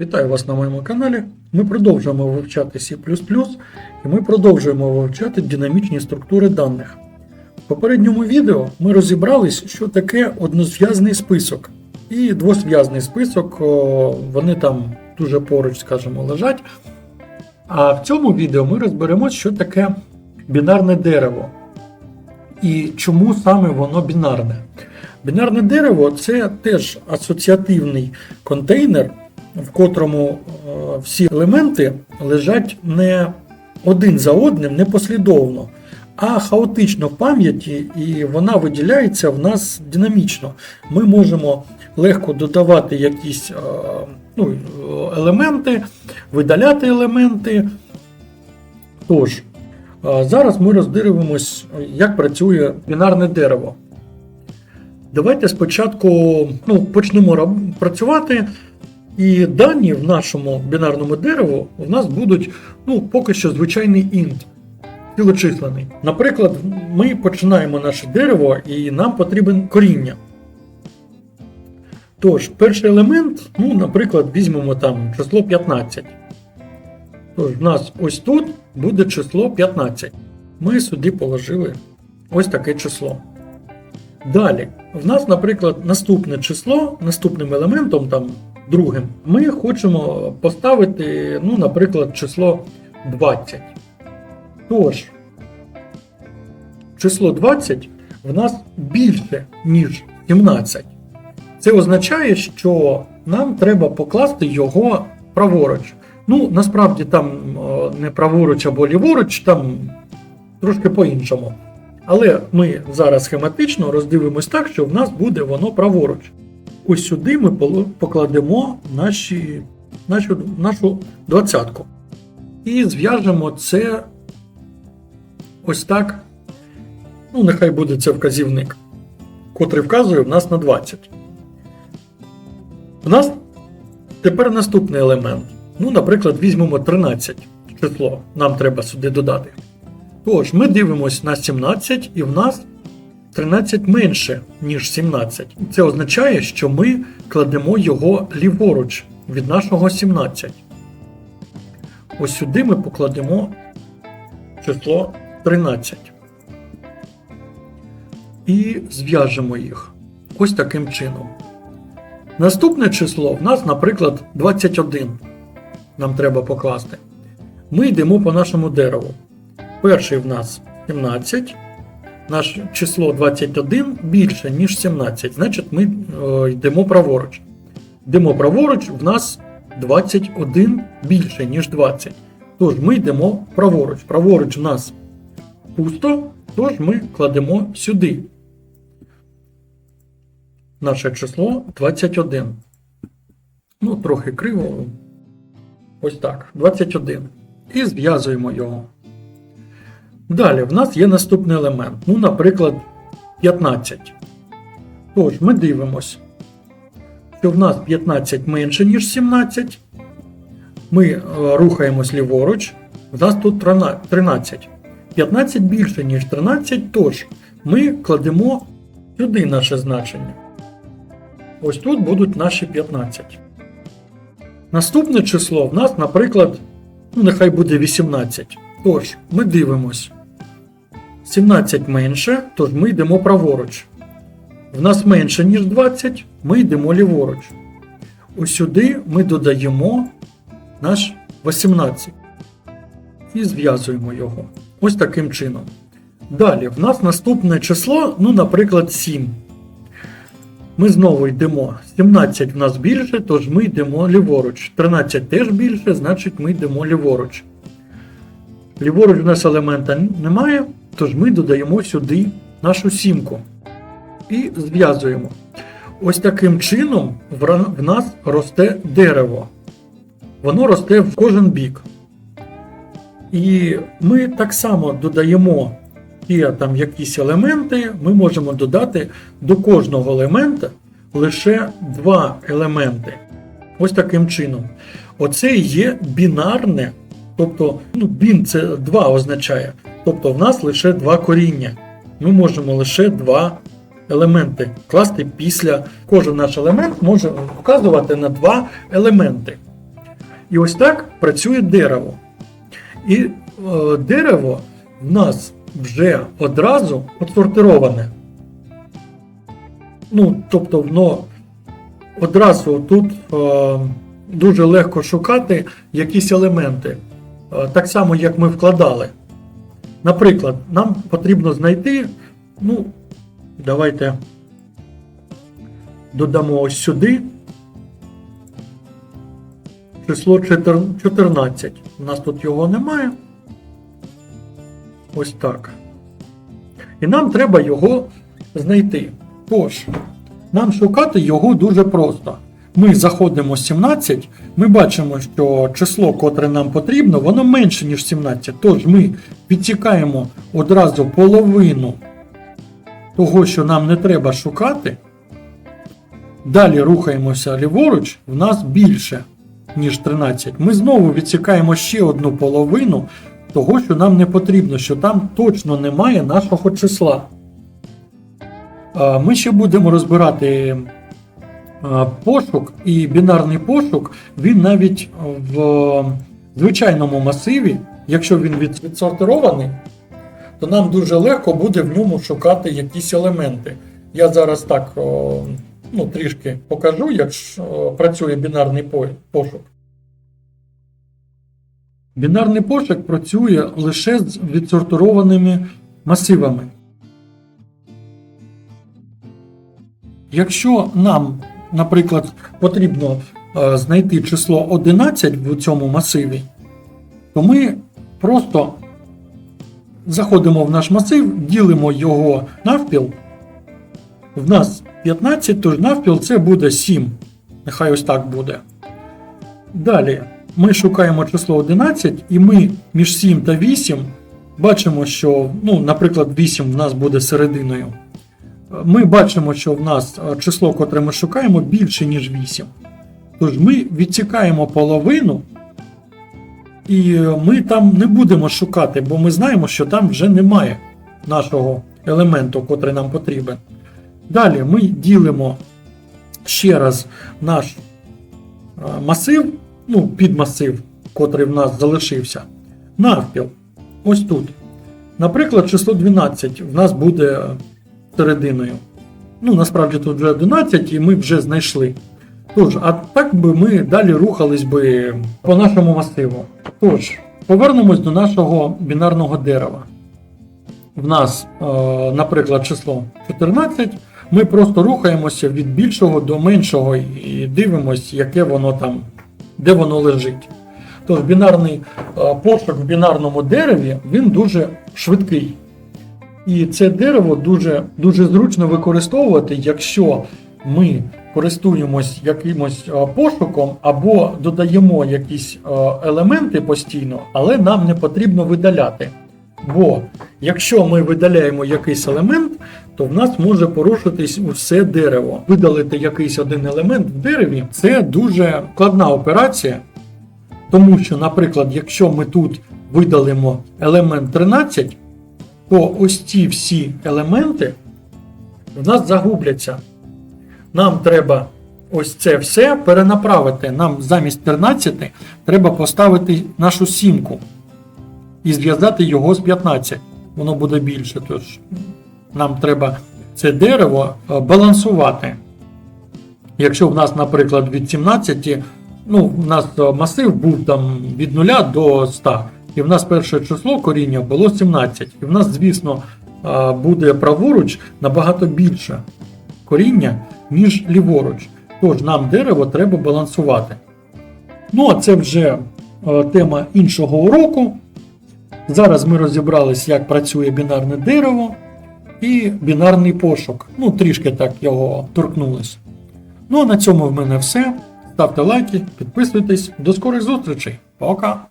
Вітаю вас на моєму каналі. Ми продовжуємо вивчати C і ми продовжуємо вивчати динамічні структури даних. В попередньому відео ми розібрались, що таке однозв'язний список і двозв'язний список, вони там дуже поруч, скажімо, лежать. А в цьому відео ми розберемось, що таке бінарне дерево і чому саме воно бінарне. Бінарне дерево це теж асоціативний контейнер, в котрому е, всі елементи лежать не один за одним, не послідовно, а хаотично в пам'яті, і вона виділяється в нас динамічно. Ми можемо легко додавати якісь е, ну, елементи, видаляти елементи. Тож, е, зараз ми роздивимось, як працює бінарне дерево. Давайте спочатку ну, почнемо працювати, і дані в нашому бінарному дереву в нас будуть ну, поки що звичайний int, цілочислений. Наприклад, ми починаємо наше дерево і нам потрібен коріння. Тож, перший елемент, ну, наприклад, візьмемо там число 15. Тож, в нас ось тут буде число 15. Ми сюди положили ось таке число. Далі, в нас, наприклад, наступне число, наступним елементом, там, другим, ми хочемо поставити, ну, наприклад, число 20. Тож, число 20 в нас більше, ніж 17. Це означає, що нам треба покласти його праворуч. Ну, насправді там не праворуч або ліворуч, там трошки по-іншому. Але ми зараз схематично роздивимось так, що в нас буде воно праворуч. Ось сюди ми покладемо наші, нашу, нашу двадцятку. І зв'яжемо це ось так. Ну, нехай буде це вказівник, котрий вказує в нас на 20. У нас тепер наступний елемент. Ну, наприклад, візьмемо 13 число, нам треба сюди додати. Тож, ми дивимось на 17, і в нас 13 менше, ніж 17. Це означає, що ми кладемо його ліворуч від нашого 17. Ось сюди ми покладемо число 13. І зв'яжемо їх ось таким чином. Наступне число в нас, наприклад, 21. Нам треба покласти. Ми йдемо по нашому дереву. Перший в нас 17. Наше число 21 більше, ніж 17. Значить, ми е, йдемо праворуч. Йдемо праворуч, в нас 21 більше, ніж 20. Тож ми йдемо праворуч. Праворуч в нас пусто, тож ми кладемо сюди. Наше число 21. Ну, трохи криво. Ось так. 21. І зв'язуємо його. Далі, в нас є наступний елемент. Ну, наприклад, 15. Тож, ми дивимось, що в нас 15 менше, ніж 17. Ми е, рухаємось ліворуч. В нас тут 13. 15 більше, ніж 13, тож ми кладемо сюди наше значення. Ось тут будуть наші 15. Наступне число в нас, наприклад, ну, нехай буде 18. Тож, ми дивимось. 17 менше, тож ми йдемо праворуч. В нас менше, ніж 20, ми йдемо ліворуч. Ось ми додаємо наш 18 і зв'язуємо його. Ось таким чином. Далі, в нас наступне число, ну, наприклад, 7. Ми знову йдемо. 17 в нас більше, тож ми йдемо ліворуч. 13 теж більше, значить ми йдемо ліворуч. Ліворуч в нас елемента немає, тож ми додаємо сюди нашу сімку і зв'язуємо. Ось таким чином в нас росте дерево. Воно росте в кожен бік. І ми так само додаємо є там якісь елементи, ми можемо додати до кожного елемента лише два елементи. Ось таким чином. Оце є бінарне, тобто ну, бін це 2 означає. Тобто в нас лише два коріння. Ми можемо лише два елементи класти після. Кожен наш елемент може вказувати на два елементи. І ось так працює дерево. І е, дерево в нас вже одразу отсортироване. Ну, тобто, воно одразу тут е, дуже легко шукати якісь елементи. Е, так само, як ми вкладали. Наприклад, нам потрібно знайти, ну, давайте додамо ось сюди число 14 14. У нас тут його немає. Ось так. І нам треба його знайти. Тож, нам шукати його дуже просто. Ми заходимо 17, ми бачимо, що число, котре нам потрібно, воно менше, ніж 17. Тож ми відсікаємо одразу половину того, що нам не треба шукати. Далі рухаємося ліворуч, в нас більше, ніж 13. Ми знову відсікаємо ще одну половину того, що нам не потрібно, що там точно немає нашого числа. Ми ще будемо розбирати пошук і бінарний пошук, він навіть в звичайному масиві, якщо він від- відсортирований, то нам дуже легко буде в ньому шукати якісь елементи. Я зараз так ну, трішки покажу, як працює бінарний пошук. Бінарний пошук працює лише з відсортированими масивами. Якщо нам, наприклад, потрібно е, знайти число 11 в цьому масиві, то ми просто заходимо в наш масив, ділимо його навпіл. В нас 15, тож навпіл це буде 7. Нехай ось так буде. Далі ми шукаємо число 11, і ми між 7 та 8 бачимо, що, ну, наприклад, 8 в нас буде серединою. Ми бачимо, що в нас е, число, котре ми шукаємо, більше, ніж 8. Тож ми відсікаємо половину, і е, ми там не будемо шукати, бо ми знаємо, що там вже немає нашого елементу, котрий нам потрібен. Далі ми ділимо ще раз наш е, масив, ну, підмасив, котрий в нас залишився, навпіл. Ось тут. Наприклад, число 12 в нас буде серединою. Ну, насправді тут вже 11, і ми вже знайшли. Тож, а так би ми далі рухались би по нашому масиву. Тож, повернемось до нашого бінарного дерева. В нас, е, наприклад, число 14. Ми просто рухаємося від більшого до меншого і дивимося, яке воно там, де воно лежить. Тож бінарний е, пошук в бінарному дереві він дуже швидкий. І це дерево дуже, дуже зручно використовувати, якщо ми користуємось якимось е, пошуком або додаємо якісь е, елементи постійно, але нам не потрібно видаляти. Бо якщо ми видаляємо якийсь елемент, то в нас може порушитись усе дерево. Видалити якийсь один елемент в дереві це дуже складна операція, тому що, наприклад, якщо ми тут видалимо елемент 13, то ось ці всі елементи в нас загубляться. Нам треба ось це все перенаправити. Нам замість 13 треба поставити нашу сімку і зв'язати його з 15. Воно буде більше. Тож нам треба це дерево е, балансувати. Якщо в нас, наприклад, від 17, ну, в нас е, масив був там від 0 до 100, і в нас перше число коріння було 17. І в нас, звісно, буде праворуч набагато більше коріння, ніж ліворуч. Тож нам дерево треба балансувати. Ну, а це вже е, тема іншого уроку. Зараз ми розібрались, як працює бінарне дерево і бінарний пошук. Ну, трішки так його торкнулись. Ну а на цьому в мене все. Ставте лайки, підписуйтесь. До скорих зустрічей. Пока!